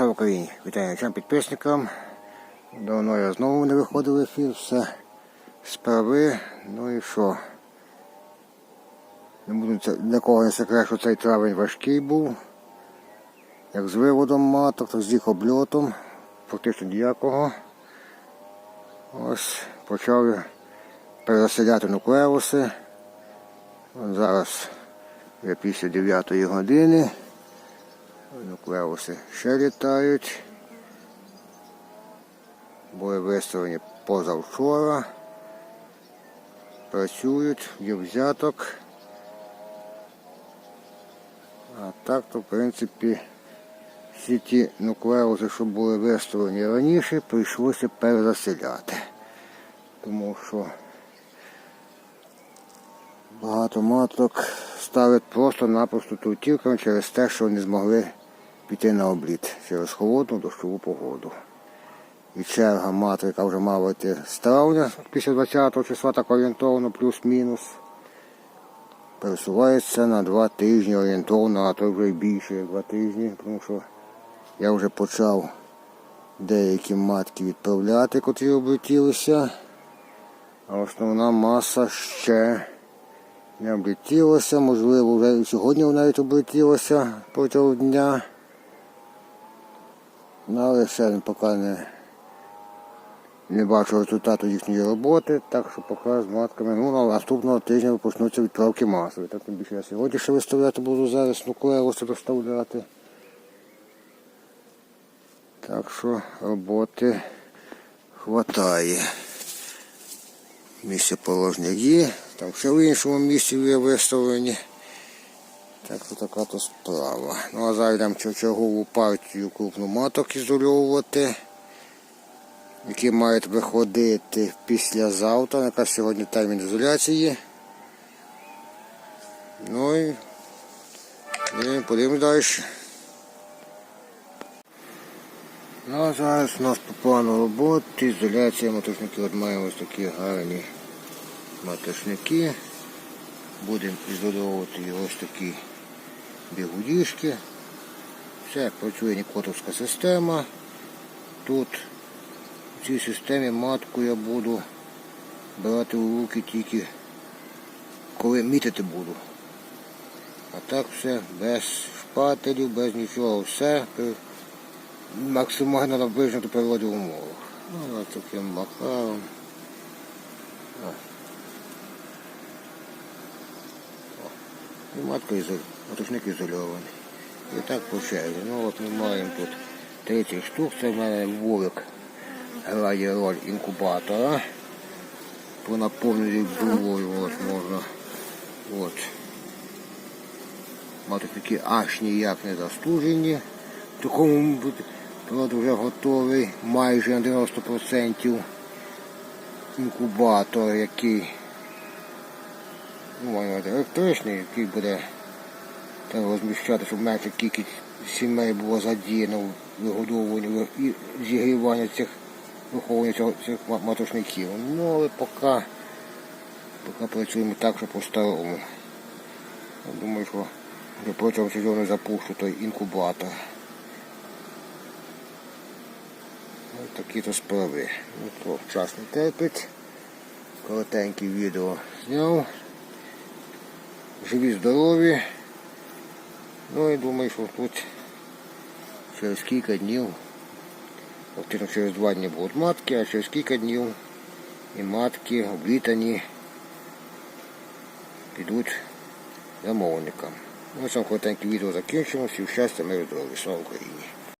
Слава Україні! Вітаю всім підписникам. Давно я знову не виходив в ефір, все справи. Ну і що? Не буду для кого не секрет, що цей травень важкий був. Як з виводом маток, так з їх обльотом. Фактично ніякого. Ось почав я переселяти нуклеуси. Зараз вже після 9 години. Нуклеуси ще літають. Були виставлені позавчора. Працюють, є взяток. А так то в принципі всі ті нуклеуси, що були виставлені раніше, прийшлося перезаселяти. Тому що багато маток ставить просто-напросто туртівками через те, що не змогли піти на обліт через холодну дощову погоду. І черга маток, яка вже мала йти з травня після 20 числа, так орієнтовно, плюс-мінус. Пересувається на два тижні орієнтовно, а то вже й більше, як два тижні, тому що я вже почав деякі матки відправляти, котрі облетілися. А основна маса ще не облетілася, можливо, вже і сьогодні навіть облетілася протягом дня. Ну, але ще поки не, не бачу результату їхньої роботи, так що поки з матками, ну, на наступного тижня почнуться відправки масові. Так тим більше я сьогодні ще виставляти буду зараз нуклеуси доставляти. Так що роботи хватає. Місце положення є, там ще в іншому місці є виставлені. Так то така то справа. Ну а зараз йдемо чергову партію крупну маток ізольовувати, які мають виходити післязавтра, яка сьогодні термін ізоляції. Ну і, і подивимось далі. Ну а зараз у нас по плану роботи, ізоляція мотошників. От маємо ось такі гарні мотошники. Будемо ізольовувати ось такі бігудішки. Все, працює нікотовська система. Тут в цій системі матку я буду брати у руки тільки коли мітити буду. А так все без шпателів, без нічого, все максимально наближено до природи в умовах. Ну, ось таким макаром. І матка ізоль... мотошник ізольований. І так по черзі. Ну от ми маємо тут 30 штук, це в мене вулик грає роль інкубатора. По наповненню булою от можна. От. Мотосники аж ніяк не застужені. В такому прилад вже готовий майже на 90% інкубатор, який ну, електричний, який буде розміщати, щоб менша кількість сімей було задіяно в вигодовуванні і зігрівання цих виховування цих матушників. Ну, але поки, поки працюємо так, що по-старому. Думаю, що вже протягом сезону запущу той інкубатор. Ось такі то справи. Ну, то час не терпить. Коротеньке відео зняв. Живі, здорові. Ну і думаю, що тут через кілька днів, фактично через два дні будуть матки, а через кілька днів і матки облітані підуть замовникам. Ну, на цьому коротеньке відео закінчимо. Всім щастя, миру, здоров'я. Слава Україні!